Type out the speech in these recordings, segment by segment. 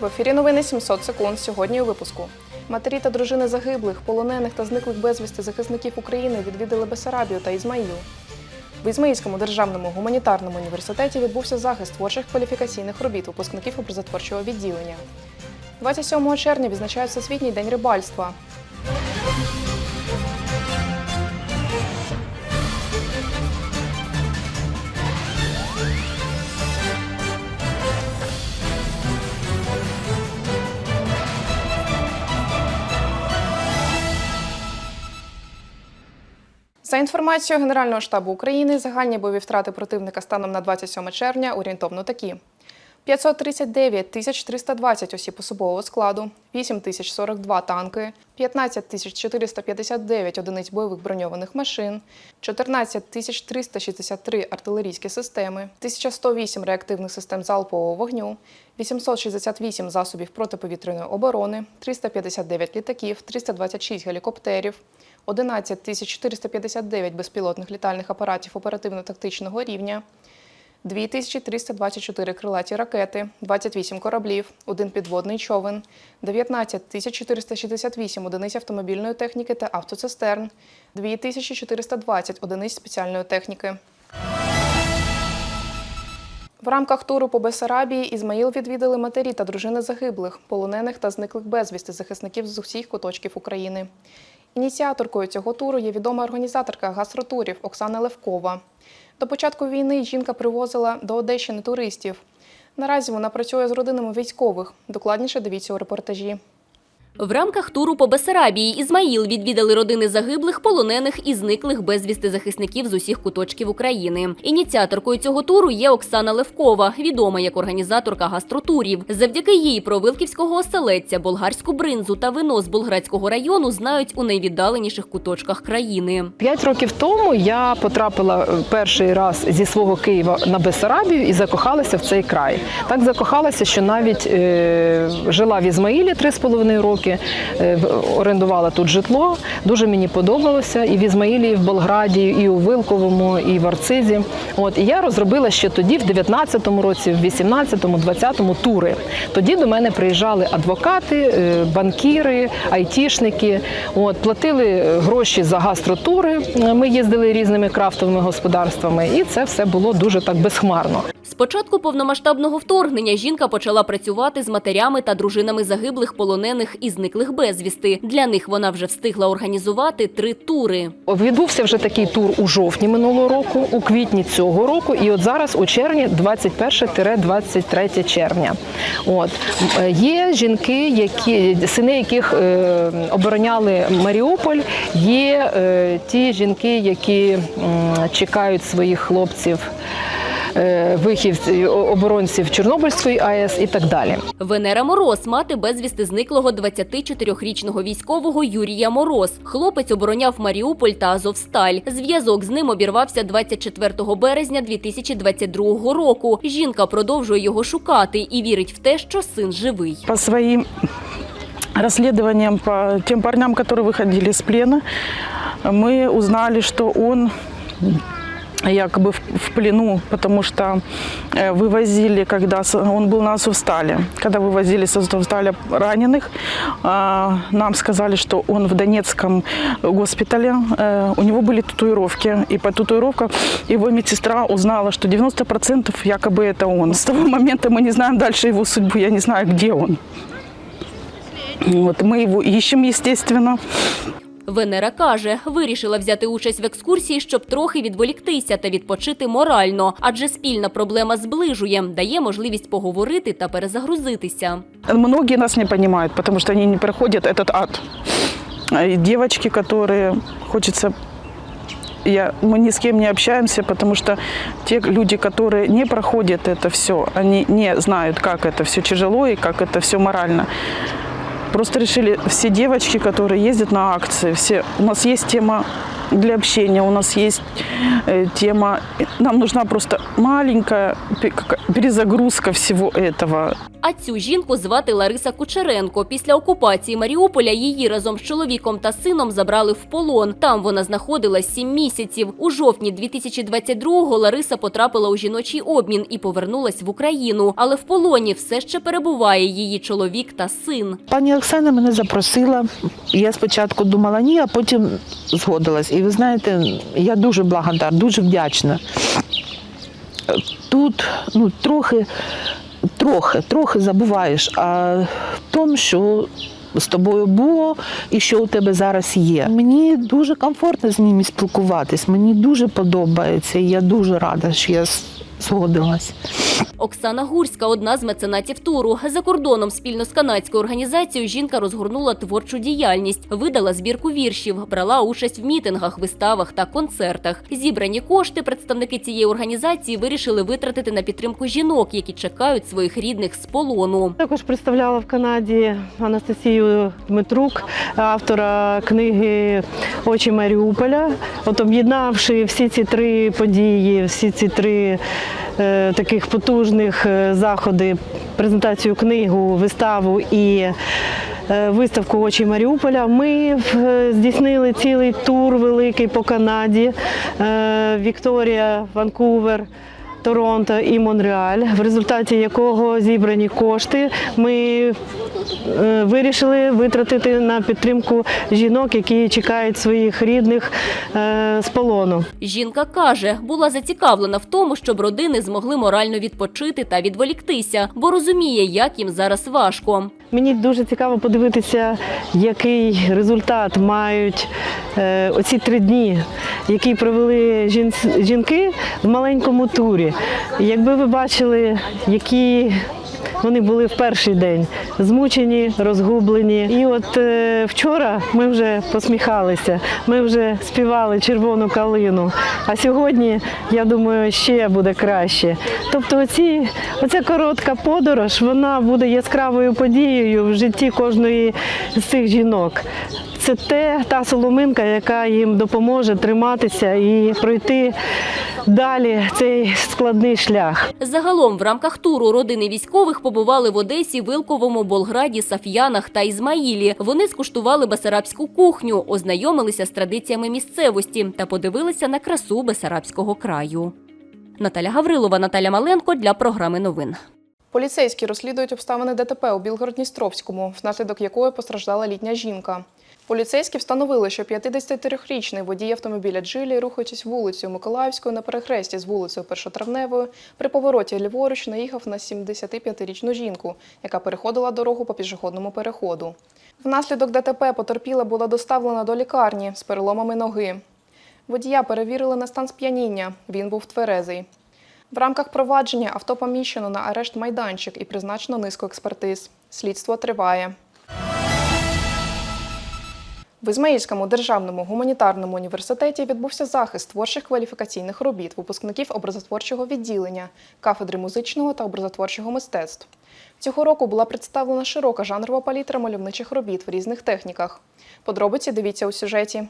В ефірі новини 700 секунд. Сьогодні у випуску. Матері та дружини загиблих, полонених та зниклих безвісти захисників України відвідали Бесарабію та Ізмаїл. В Ізмаїльському державному гуманітарному університеті відбувся захист творчих кваліфікаційних робіт випускників образотворчого відділення. 27 червня відзначають Всесвітній день рибальства. За інформацією Генерального штабу України, загальні бойові втрати противника станом на 27 червня орієнтовно такі: 539 тисяч 320 осіб особового складу, 8 тисяч 42 танки, 15 тисяч 459 одиниць бойових броньованих машин, 14 тисяч 363 артилерійські системи, 1108 реактивних систем залпового вогню, 868 засобів протиповітряної оборони, 359 літаків, 326 гелікоптерів, 11 459 безпілотних літальних апаратів оперативно-тактичного рівня, 2324 крилаті ракети, 28 кораблів, один підводний човен, 19 468 одиниць автомобільної техніки та автоцистерн, 2420 одиниць спеціальної техніки. В рамках туру по Бесарабії Ізмаїл відвідали матері та дружини загиблих, полонених та зниклих безвісти захисників з усіх куточків України. Ініціаторкою цього туру є відома організаторка гастротурів Оксана Левкова. До початку війни жінка привозила до Одещини туристів. Наразі вона працює з родинами військових. Докладніше дивіться у репортажі. В рамках туру по Бесарабії Ізмаїл відвідали родини загиблих, полонених і зниклих безвісти захисників з усіх куточків України. Ініціаторкою цього туру є Оксана Левкова, відома як організаторка гастротурів. Завдяки їй про Вилківського оселедця, болгарську бринзу та вино з Болградського району знають у найвіддаленіших куточках країни. П'ять років тому я потрапила е, перший раз зі свого Києва на Бессарабію і закохалася в цей край. Так закохалася, що навіть е, жила в Ізмаїлі три з половиною роки, е, орендувала тут житло. Дуже мені подобалося і в Ізмаїлі, і в Болграді, і у Вилковому, і в Арцизі. От і я розробила ще тоді, в 19-му році, в 18-му, 20-му тури. Тоді до мене приїжджали адвокати, е, банкіри, айтішники. От платили е, гроші за гастротури. Ми їздили різними крафтовими господарствами, і це все було дуже так безхмарно. З початку повномасштабного вторгнення жінка почала працювати з матерями та дружинами загиблих, полонених і зниклих безвісти. Для них вона вже встигла організувати три тури. Відбувся вже такий тур у жовтні минулого року, у квітні цього року, і от зараз у червні 21-23 червня. От Е, є жінки, які сини яких е, обороняли Маріуполь. Є е, ті жінки, які м, чекають своїх хлопців. е, Вихідців оборонців Чорнобильської АЕС і так далі. Венера Мороз, мати безвісти зниклого 24-річного військового Юрія Мороз. Хлопець обороняв Маріуполь та Азовсталь. Зв'язок з ним обірвався 24 березня 2022 року. Жінка продовжує його шукати і вірить в те, що син живий. по своим расследованиям по тем парням, которые выходили из плена, мы узнали, что он якобы в, в плену, потому что э, вывозили, когда он был на Азовстале, когда вывозили с Азовсталя раненых, а, нам сказали, что он в Донецком госпитале, э, у него были татуировки, и по татуировкам его медсестра узнала, что 90% якобы это он. С того момента мы не знаем дальше его судьбу, я не знаю, где он. Вот, мы его ищем, естественно. Венера каже, вирішила взяти участь в екскурсії, щоб трохи відволіктися та відпочити морально, адже спільна проблема зближує, дає можливість поговорити та перезагрузитися. Многие нас не понимают, потому что они не проходят этот ад. А И девочки, которые хочется я, мы ни с кем не общаемся, потому что те люди, которые не проходят это все, они не знают, как это все тяжело и как это все морально. Просто решили все девочки, которые ездят на акции, все, у нас есть тема для общения. У нас есть э, тема, нам нужна просто маленькая перезагрузка всего этого. А цю жінку звати Лариса Кучеренко. Після окупації Маріуполя її разом з чоловіком та сином забрали в полон. Там вона знаходилась сім місяців. У жовтні 2022-го Лариса потрапила у жіночий обмін і повернулась в Україну. Але в полоні все ще перебуває її чоловік та син. Пані Оксана мене запросила. Я спочатку думала ні, а потім згодилась. І ви знаєте, я дуже благодарна, дуже вдячна. Тут ну, трохи, трохи, трохи забуваєш о тому, що з тобою було і що у тебе зараз є. Мені дуже комфортно з ними спілкуватись, мені дуже подобається, і я дуже рада, що я згодилась. Оксана Гурська одна з меценатів туру. За кордоном спільно з канадською організацією жінка розгорнула творчу діяльність, видала збірку віршів, брала участь в мітингах, виставах та концертах. Зібрані кошти представники цієї організації вирішили витратити на підтримку жінок, які чекають своїх рідних з полону. Також представляла в Канаді Анастасію Дмитрук, автора книги Очі Маріуполя. От об'єднавши всі ці три події, всі ці три таких потужних е, заходи, презентацію книгу, виставу і е, виставку Очі Маріуполя, ми е, здійснили цілий тур великий по Канаді. Е, Вікторія, Ванкувер. Торонто і Монреаль, в результаті якого зібрані кошти ми е, вирішили витратити на підтримку жінок, які чекають своїх рідних е, з полону. Жінка каже, була зацікавлена в тому, щоб родини змогли морально відпочити та відволіктися, бо розуміє, як їм зараз важко. Мені дуже цікаво подивитися, який результат мають е, оці три дні, які провели жінки в маленькому турі. Якби ви бачили, які вони були в перший день змучені, розгублені. І от е, вчора ми вже посміхалися, ми вже співали червону калину. А сьогодні, я думаю, ще буде краще. Тобто, оці, оця коротка подорож, вона буде яскравою подією в житті кожної з цих жінок. Це те, та соломинка, яка їм допоможе триматися і пройти далі цей складний шлях. Загалом в рамках туру родини військових побували в Одесі, Вилковому, Болграді, Саф'янах та Ізмаїлі. Вони скуштували бесарабську кухню, ознайомилися з традиціями місцевості та подивилися на красу Бесарабського краю. Наталя Гаврилова, Наталя Маленко для програми новин. Поліцейські розслідують обставини ДТП у Білгород-Дністровському, внаслідок якої постраждала літня жінка. Поліцейські встановили, що 53-річний водій автомобіля Джилі, рухаючись вулицею Миколаївською на перехресті з вулицею Першотравневою, при повороті ліворуч наїхав на 75-річну жінку, яка переходила дорогу по пішохідному переходу. Внаслідок ДТП потерпіла була доставлена до лікарні з переломами ноги. Водія перевірили на стан сп'яніння. Він був тверезий. В рамках провадження авто поміщено на арешт майданчик і призначено низку експертиз. Слідство триває. В Ізмаїльському державному гуманітарному університеті відбувся захист творчих кваліфікаційних робіт випускників образотворчого відділення, кафедри музичного та образотворчого мистецтв. Цього року була представлена широка жанрова палітра мальовничих робіт в різних техніках. Подробиці дивіться у сюжеті.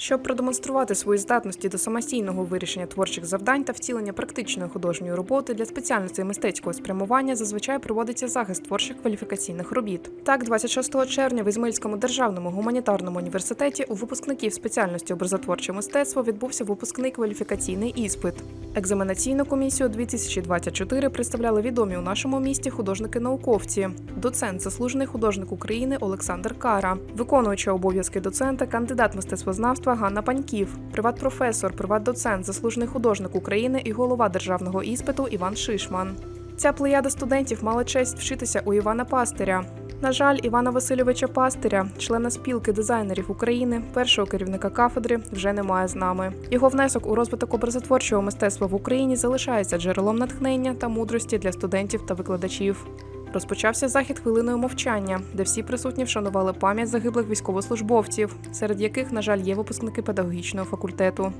Щоб продемонструвати свої здатності до самостійного вирішення творчих завдань та втілення практичної художньої роботи для спеціальностей мистецького спрямування зазвичай проводиться захист творчих кваліфікаційних робіт. Так, 26 червня в Ізмаїльському державному гуманітарному університеті у випускників спеціальності образотворче мистецтво відбувся випускний кваліфікаційний іспит. Екзаменаційну комісію 2024 представляли відомі у нашому місті художники-науковці, доцент, заслужений художник України Олександр Кара, виконуюча обов'язки доцента, кандидат мистецтвознавства Ганна Паньків, приват-професор, приват-доцент, заслужений художник України і голова державного іспиту Іван Шишман. Ця плеяда студентів мала честь вчитися у Івана Пастиря. На жаль, Івана Васильовича Пастиря, члена спілки дизайнерів України, першого керівника кафедри, вже немає з нами. Його внесок у розвиток образотворчого мистецтва в Україні залишається джерелом натхнення та мудрості для студентів та викладачів. Розпочався захід хвилиною мовчання, де всі присутні вшанували пам'ять загиблих військовослужбовців, серед яких, на жаль, є випускники педагогічного факультету.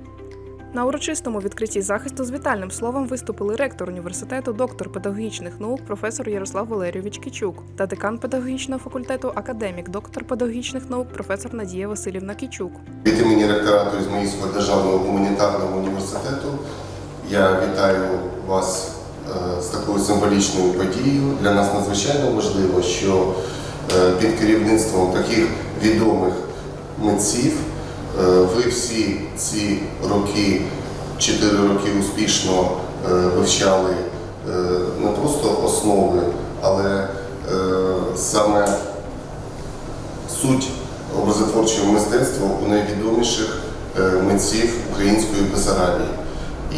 На урочистому відкритті захисту з вітальним словом виступили ректор університету, доктор педагогічних наук, професор Ярослав Валерійович Кічук та декан педагогічного факультету, академік, доктор педагогічних наук, професор Надія Васильівна Кічук. Від імені ректорату Ізмаїльського державного гуманітарного університету я вітаю вас з такою символічною подією. Для нас надзвичайно важливо, що е, під керівництвом таких відомих митців е, ви всі ці роки, 4 роки успішно е, вивчали е, не просто основи, але е, саме суть образотворчого мистецтва у найвідоміших е, митців української Бесарабії.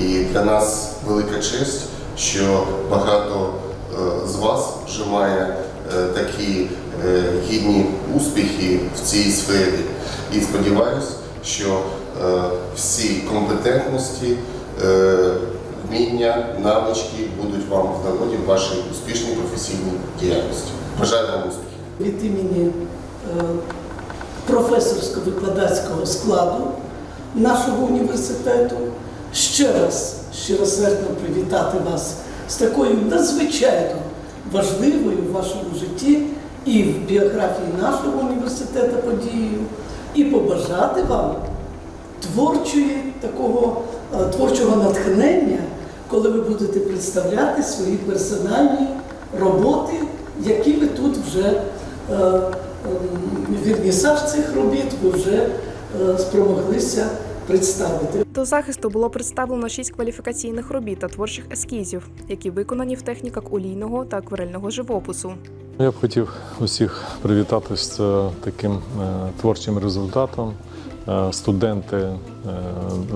І для нас велика честь, що багато е, з вас вже має е, такі е, гідні успіхи в цій сфері. І сподіваюся, що всі компетентності, вміння, навички будуть вам в нагоді в вашій успішній професійній діяльності. Бажаю вам успіхів! від імені професорсько-викладацького складу нашого університету ще раз щиросердно привітати вас з такою надзвичайно важливою в вашому житті і в біографії нашого університету подією, і побажати вам творчої такого е, творчого натхнення, коли ви будете представляти свої персональні роботи, які ви тут вже е, ем, вірнісаж цих робіт ви вже е, спромоглися представити. До захисту було представлено шість кваліфікаційних робіт та творчих ескізів, які виконані в техніках олійного та акварельного живопису. Я б хотів усіх привітати з е, таким е, творчим результатом. Е, Студенти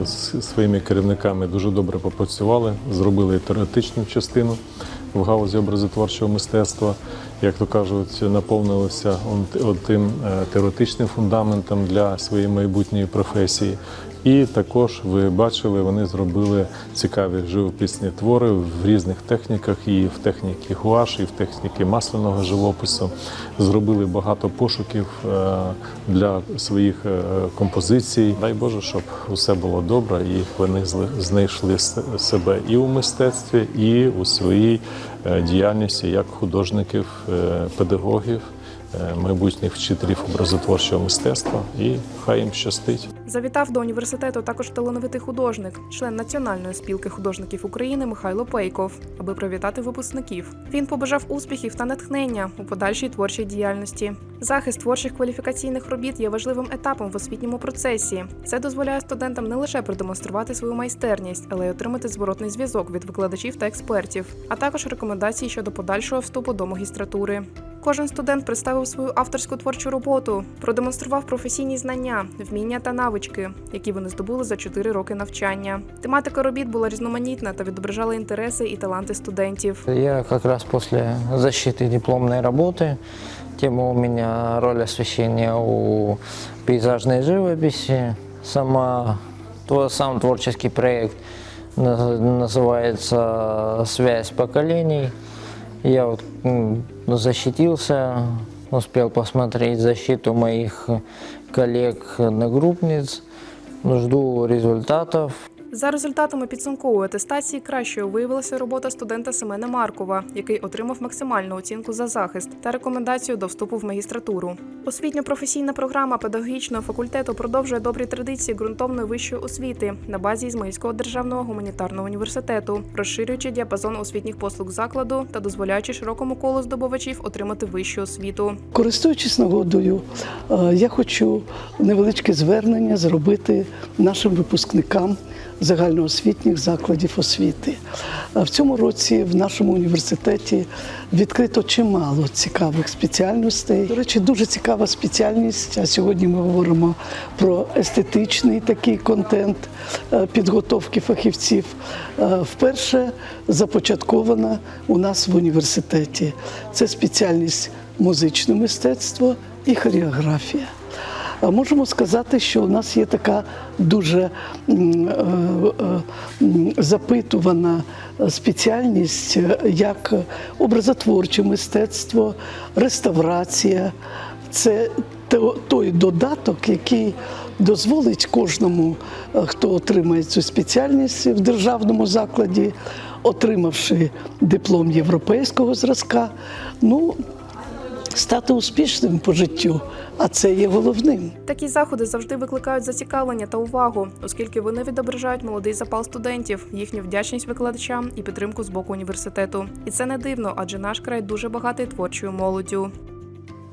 з своїми керівниками дуже добре попрацювали, зробили теоретичну частину в галузі образотворчого мистецтва. Як то кажуть, наповнилися тим теоретичним фундаментом для своєї майбутньої професії. І також ви бачили, вони зробили цікаві живописні твори в різних техніках, і в техніці гуаш, і в техніці масляного живопису. Зробили багато пошуків е, для своїх е, композицій. Дай Боже, щоб усе було добре, і вони знайшли себе і у мистецтві, і у своїй е, діяльності як художників, педагогів, майбутніх вчителів образотворчого мистецтва. І хай їм щастить. Завітав до університету також талановитий художник, член Національної спілки художників України Михайло Пейков, аби привітати випускників. Він побажав успіхів та натхнення у подальшій творчій діяльності. Захист творчих кваліфікаційних робіт є важливим етапом в освітньому процесі. Це дозволяє студентам не лише продемонструвати свою майстерність, але й отримати зворотний зв'язок від викладачів та експертів, а також рекомендації щодо подальшого вступу до магістратури. Кожен студент представив свою авторську творчу роботу, продемонстрував професійні знання, вміння та навички, які вони здобули за 4 роки навчання. Тематика робіт була різноманітна та відображала інтереси і таланти студентів. Я как раз после защиты дипломной работы, тема у меня роль освещения у пейзажной живописи, сама, тво- сам творческий проект наз- называется «Связь поколений». Я вот защитился, успел посмотреть защиту моих коллег-одногруппниц, жду результатов. За результатами підсумкової атестації кращою виявилася робота студента Семена Маркова, який отримав максимальну оцінку за захист та рекомендацію до вступу в магістратуру. Освітньо-професійна програма педагогічного факультету продовжує добрі традиції ґрунтовної вищої освіти на базі Ізмаїльського державного гуманітарного університету, розширюючи діапазон освітніх послуг закладу та дозволяючи широкому колу здобувачів отримати вищу освіту. Користуючись нагодою, е, я хочу невеличке звернення зробити нашим випускникам загальноосвітніх закладів освіти. В цьому році в нашому університеті відкрито чимало цікавих спеціальностей. До речі, дуже цікава спеціальність. А сьогодні ми говоримо про естетичний такий контент е, підготовки фахівців. Е, Вперше започаткована у нас в університеті. Це спеціальність музичне мистецтво і хореографія. Можемо сказати, що у нас є така дуже е, запитувана спеціальність, е, як образотворче мистецтво, реставрація. Це той додаток, який дозволить кожному, е, хто отримає цю спеціальність в державному закладі, отримавши диплом європейського зразка, ну, стати успішним по життю, а це є головним. Такі заходи завжди викликають зацікавлення та увагу, оскільки вони відображають молодий запал студентів, їхню вдячність викладачам і підтримку з боку університету. І це не дивно, адже наш край дуже багатий творчою молоддю.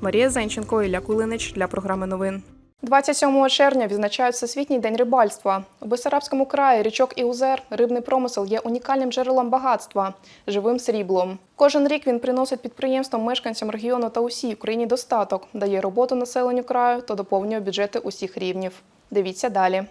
Марія Зенченко, Ілля Кулинич для програми новин. 27 червня відзначають Всесвітній день рибальства. У Бесарабському краї річок і озер рибний промисел є унікальним джерелом багатства, живим сріблом. Кожен рік він приносить підприємствам, мешканцям регіону та усій Україні достаток, дає роботу населенню краю та доповнює бюджети усіх рівнів. Дивіться далі.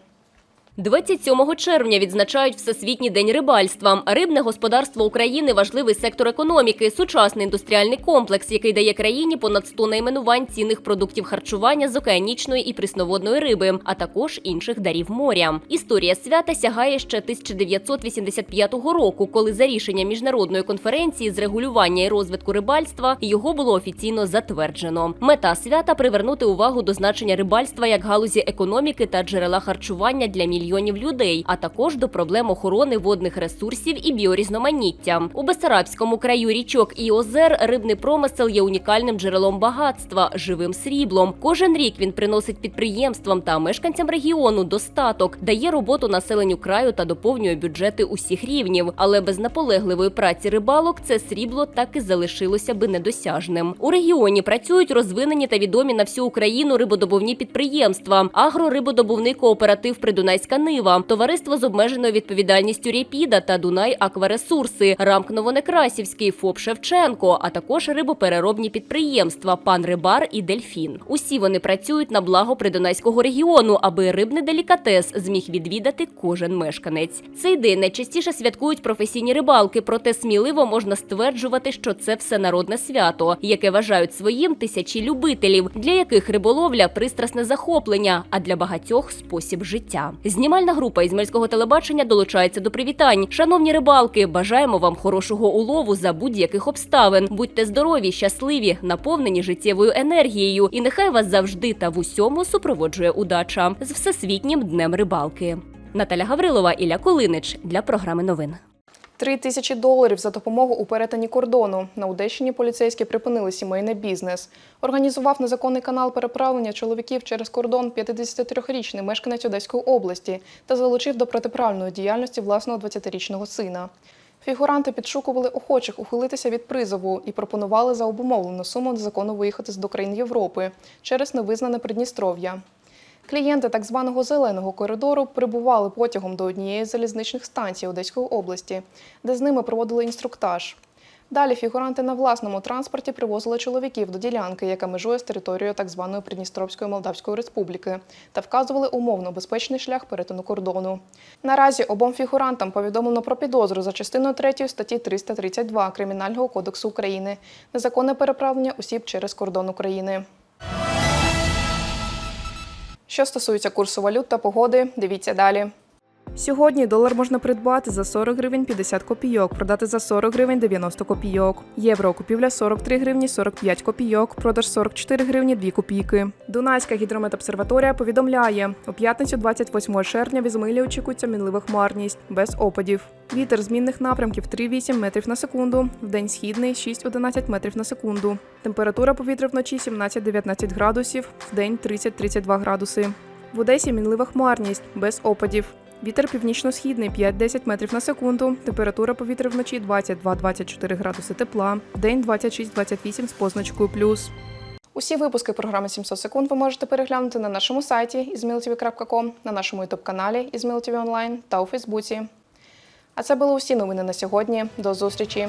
27 червня відзначають Всесвітній день рибальства. Рибне господарство України важливий сектор економіки, сучасний індустріальний комплекс, який дає країні понад 100 найменувань цінних продуктів харчування з океанічної і прісноводної риби, а також інших дарів моря. Історія свята сягає ще 1985 року, коли за рішенням міжнародної конференції з регулювання і розвитку рибальства його було офіційно затверджено. Мета свята привернути увагу до значення рибальства як галузі економіки та джерела харчування для мільйонів людей, а також до проблем охорони водних ресурсів і біорізноманіття. У Бесарабському краю річок і озер рибний промисел є унікальним джерелом багатства, живим сріблом. Кожен рік він приносить підприємствам та мешканцям регіону достаток, дає роботу населенню краю та доповнює бюджети усіх рівнів. Але без наполегливої праці рибалок це срібло так і залишилося би недосяжним. У регіоні працюють розвинені та відомі на всю Україну рибодобувні підприємства, агрорибодобувний кооператив Придунайська Нива, товариство з обмеженою відповідальністю Рєпіда та Дунай Акваресурси, рамк Новонекрасівський, ФОП Шевченко, а також рибопереробні підприємства Пан Рибар і Дельфін. Усі вони працюють на благо Придунайського регіону, аби рибний делікатес зміг відвідати кожен мешканець. Цей день найчастіше святкують професійні рибалки, проте сміливо можна стверджувати, що це всенародне свято, яке вважають своїм тисячі любителів, для яких риболовля пристрасне захоплення, а для багатьох спосіб життя. Знімальна група ізмельського телебачення долучається до привітань. Шановні рибалки, бажаємо вам хорошого улову за будь-яких обставин. Будьте здорові, щасливі, наповнені життєвою енергією, і нехай вас завжди та в усьому супроводжує удача з всесвітнім днем рибалки. Наталя Гаврилова, Ілля Колинич для програми новин. Три тисячі доларів за допомогу у перетині кордону. На Одещині поліцейські припинили сімейний бізнес. Організував незаконний канал переправлення чоловіків через кордон 53-річний мешканець Одеської області та залучив до протиправної діяльності власного 20-річного сина. Фігуранти підшукували охочих ухилитися від призову і пропонували за обумовлену суму незаконно виїхати з до країн Європи через невизнане Придністров'я. Клієнти так званого зеленого коридору прибували потягом до однієї залізничних станцій Одеської області, де з ними проводили інструктаж. Далі фігуранти на власному транспорті привозили чоловіків до ділянки, яка межує з територією так званої Придністровської Молдавської Республіки, та вказували умовно безпечний шлях перетину кордону. Наразі обом фігурантам повідомлено про підозру за частиною 3 статті 332 Кримінального кодексу України незаконне переправлення осіб через кордон України. Що стосується курсу валют та погоди, дивіться далі. Сьогодні долар можна придбати за 40 гривень 50 копійок, продати за 40 гривень 90 копійок. Євро купівля 43 гривні 45 копійок, продаж 44 гривні 2 копійки. Дунайська гідрометобсерваторія повідомляє, у п'ятницю 28 червня в Ізмаїлі очікується мінлива хмарність, без опадів. Вітер змінних напрямків 3-8 метрів на секунду, вдень східний 6-11 метрів на секунду. Температура повітря вночі 17-19 градусів, вдень 30-32 градуси. В Одесі мінлива хмарність, без опадів. Вітер північно-східний 5-10 метрів на секунду. Температура повітря вночі 22-24 градуси тепла. День 26-28 з позначкою плюс. Усі випуски програми 700 секунд ви можете переглянути на нашому сайті izmailtv.com, на нашому ютуб-каналі «Ізмілтіві Онлайн та у Фейсбуці. А це були усі новини на сьогодні. До зустрічі!